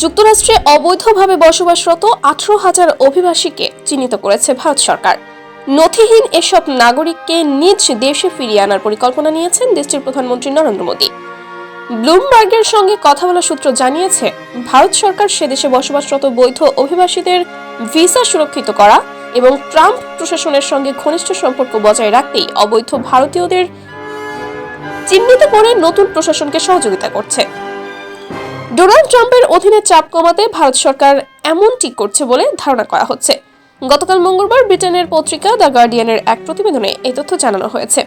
যুক্তরাষ্ট্রে অবৈধভাবে বসবাসরত আঠারো হাজার অভিবাসীকে চিহ্নিত করেছে ভারত সরকার। নথিহীন এসব নাগরিককে নিজ দেশে ফিরিয়ে আনার পরিকল্পনা নিয়েছেন দেশটির প্রধানমন্ত্রী নরেন্দ্র মোদী। ব্লুমবার্গের সঙ্গে কথা বলা সূত্র জানিয়েছে, ভারত সরকার সে দেশে বসবাসরত বৈধ অভিবাসীদের ভিসা সুরক্ষিত করা এবং ট্রাম্প প্রশাসনের সঙ্গে ঘনিষ্ঠ সম্পর্ক বজায় রাখতেই অবৈধ ভারতীয়দের চিহ্নিত করে নতুন প্রশাসনকে সহযোগিতা করছে। ডোনাল্ড ট্রাম্পের অধীনে চাপ কমাতে ভারত সরকার এমনটি করছে বলে ধারণা করা হচ্ছে। গতকাল মঙ্গলবার ব্রিটেনের পত্রিকা দ্য গার্ডিয়ানের এক প্রতিবেদনে এই তথ্য জানানো হয়েছে।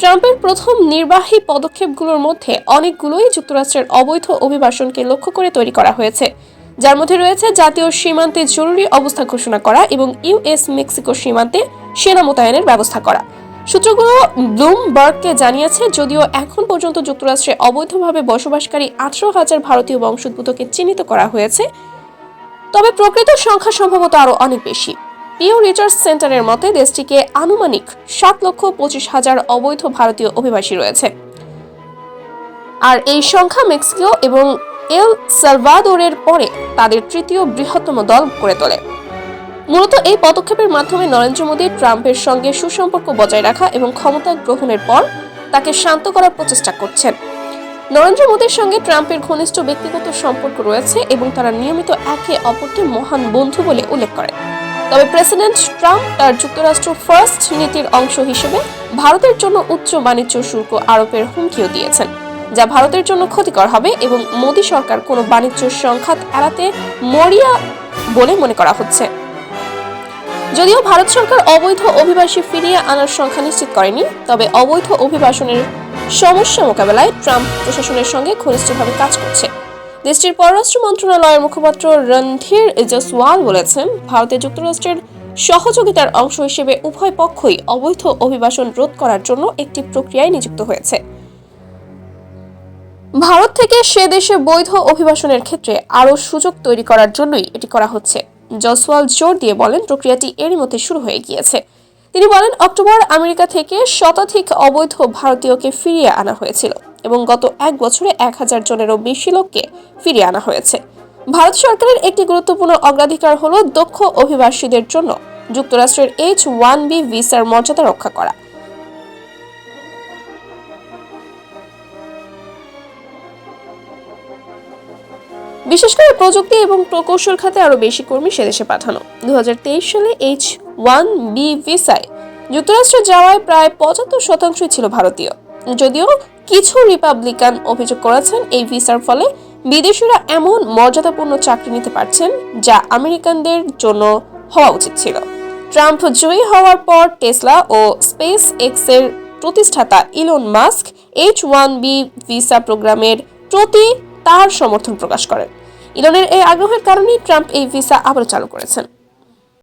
ট্রাম্পের প্রথম নির্বাহী পদক্ষেপগুলোর মধ্যে অনেকগুলোই যুক্তরাষ্ট্রের অবৈধ অভিবাসনকে লক্ষ্য করে তৈরি করা হয়েছে। যার মধ্যে রয়েছে জাতীয় সীমান্তে জরুরি অবস্থা ঘোষণা করা এবং ইউএস মেক্সিকো সীমান্তে সেনা মোতায়েনের ব্যবস্থা করা। সূত্রগুলো ব্লুমবার্গকে জানিয়েছে, যদিও এখন পর্যন্ত যুক্তরাষ্ট্রে অবৈধভাবে বসবাসকারী আঠারো হাজার ভারতীয় বংশোদ্ভূতকে চিহ্নিত করা হয়েছে। তবে প্রকৃত সংখ্যা সম্ভবত আরও অনেক বেশি। পিও রিসার্চ সেন্টারের মতে, দেশটিকে আনুমানিক সাত লক্ষ পঁচিশ হাজার অবৈধ ভারতীয় অভিবাসী রয়েছে। আর এই সংখ্যা মেক্সিকো এবং এল সালভাদোরের পরে তাদের তৃতীয় বৃহত্তম দল করে তোলে। মূলত এই পদক্ষেপের মাধ্যমে নরেন্দ্র মোদী ট্রাম্পের সঙ্গে সুসম্পর্ক বজায় রাখা এবং ক্ষমতা গ্রহণের পর তাকে শান্ত করার প্রচেষ্টা করছেন। নরেন্দ্র মোদীর সঙ্গে ট্রাম্পের ঘনিষ্ঠ ব্যক্তিগত সম্পর্ক রয়েছে এবং তারা নিয়মিত একে অপরকে মহান বন্ধু বলে উল্লেখ করেন। তবে প্রেসিডেন্ট ট্রাম্প তার যুক্তরাষ্ট্র ফার্স্ট নীতির অংশ হিসেবে ভারতের জন্য উচ্চ বাণিজ্য শুল্ক আরোপের হুমকিও দিয়েছেন, যা ভারতের জন্য ক্ষতিকর হবে এবং মোদী সরকার কোনো বাণিজ্য সংঘাত এড়াতে মরিয়া বলে মনে করা হচ্ছে। যদিও ভারত সরকার অবৈধ অভিবাসী ফিরিয়ে আনার সংখ্যা নিশ্চিত করেনি, তবে অবৈধ অভিবাসনের সমস্যা মোকাবেলায় ট্রাম্প প্রশাসনের সঙ্গে ঘনিষ্ঠভাবে কাজ করছে। দেশটির পররাষ্ট্র মন্ত্রণালয়ের মুখপাত্র রণধীর জসওয়াল বলেছেন ভারতে যুক্তরাষ্ট্রের সহযোগিতার অংশ হিসেবে উভয় পক্ষই অবৈধ অভিবাসন রোধ করার জন্য একটি প্রক্রিয়ায় নিযুক্ত হয়েছে। ভারত থেকে সে দেশে বৈধ অভিবাসনের ক্ষেত্রে আরও সুযোগ তৈরি করার জন্যই এটি করা হচ্ছে। জসওয়াল জোর দিয়ে বলেন, প্রক্রিয়াটি এরই মধ্যে শুরু হয়ে গিয়েছে। তিনি বলেন, অক্টোবর আমেরিকা থেকে শতাধিক অবৈধ ভারতীয়কে ফিরিয়ে আনা হয়েছিল এবং গত এক বছরে এক হাজার জনেরও বেশি লোককে ফিরিয়ে আনা হয়েছে। ভারত সরকারের একটি গুরুত্বপূর্ণ অগ্রাধিকার হল দক্ষ অভিবাসীদের জন্য যুক্তরাষ্ট্রের এইচ ওয়ান বি ভিসার মর্যাদা রক্ষা করা। বিশেষ করে প্রযুক্তি এবং প্রকৌশল খাতে আরও বেশি কর্মী সেদেশে পাঠানো। দুই হাজার তেইশ সালে এইচ ওয়ান বি ভিসায় যুক্তরাষ্ট্রে যাওয়ায় প্রায় পঁচাত্তর শতাংশই ছিল ভারতীয়। যদিও কিছু রিপাবলিকান অভিযোগ করেছেন এই ভিসার ফলে বিদেশিরা এমন মর্যাদাপূর্ণ চাকরি নিতে পারছেন যা আমেরিকানদের জন্য হওয়া উচিত ছিল। ট্রাম্প জয়ী হওয়ার পর টেসলা ও স্পেস এক্সের প্রতিষ্ঠাতা Elon Musk H one B visa প্রোগ্রামের প্রতি তার সমর্থন প্রকাশ করেন। ইরানের এই আগ্রহের কারণেই ট্রাম্প এই ভিসা আবারও চালু করেছেন।